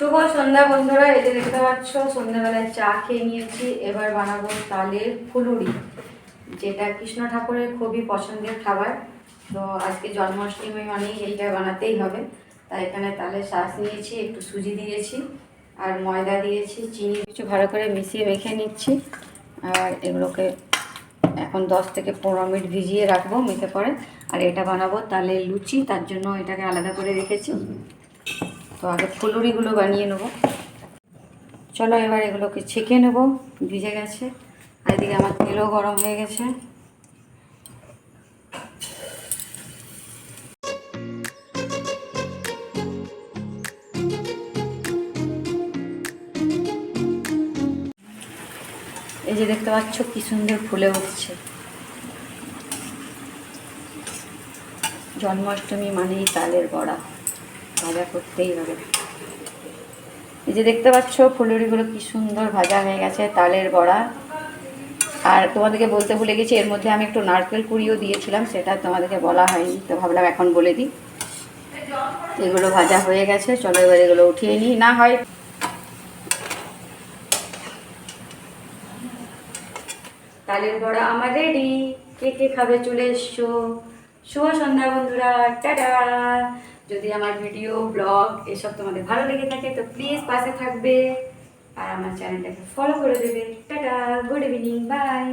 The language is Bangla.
শুভ সন্ধ্যা বন্ধুরা, এই যে দেখতে পাচ্ছ, সন্ধ্যাবেলায় চা খেয়ে নিয়েছি। এবার বানাবো তালের ফুলুরি, যেটা কৃষ্ণ ঠাকুরের খুবই পছন্দের খাবার। তো আজকে জন্মাষ্টমী মানেই এইটা বানাতেই হবে। তাই এখানে তালের শ্বাস নিয়েছি, একটু সুজি দিয়েছি, আর ময়দা দিয়েছি, চিনি কিছু ভালো করে মিশিয়ে রেখে নিচ্ছি। আর এগুলোকে এখন দশ থেকে পনেরো মিনিট ভিজিয়ে রাখব মেখে পরে। আর এটা বানাবো তালের লুচি, তার জন্য এটাকে আলাদা করে রেখেছি। তো আগে ফুলুরিগুলো বানিয়ে নেব। চলো এবার এগুলোকে ছেঁকে নেব, ভিজে গেছে। আর এদিকে আমার তেলও গরম হয়ে গেছে। এই যে দেখতে পাচ্ছ কি সুন্দর ফুলে উঠছে। জন্মাষ্টমী মানেই তালের বড়া। ভাজা করতেই হবে। এই যে দেখতে পাচ্ছ, ফুলুরিগুলো কি সুন্দর ভাজা হয়ে গেছে, তালের বড়া। আর তোমাদেরকে বলতে ভুলে গেছি, এর মধ্যে আমি একটু নারকেল কুড়িও দিয়েছিলাম, সেটা তোমাদেরকে বলা হয়নি, তো ভাবলাম এখন বলে দিই। এগুলো ভাজা হয়ে গেছে, চলো এবার এগুলো উঠিয়ে নিই। না হয় তালের বড়া আমার রেডি কে কে খাবে চলে এসছো। শুভ সন্ধ্যা বন্ধুরা, টাটা। যদি আমার ভিডিও, ব্লগ এসব তোমাদের ভালো লেগে থাকে, তো প্লিজ পাশে থাকবে। আর আমার চ্যানেলটাকে ফলো করে দেবে। Tata good evening by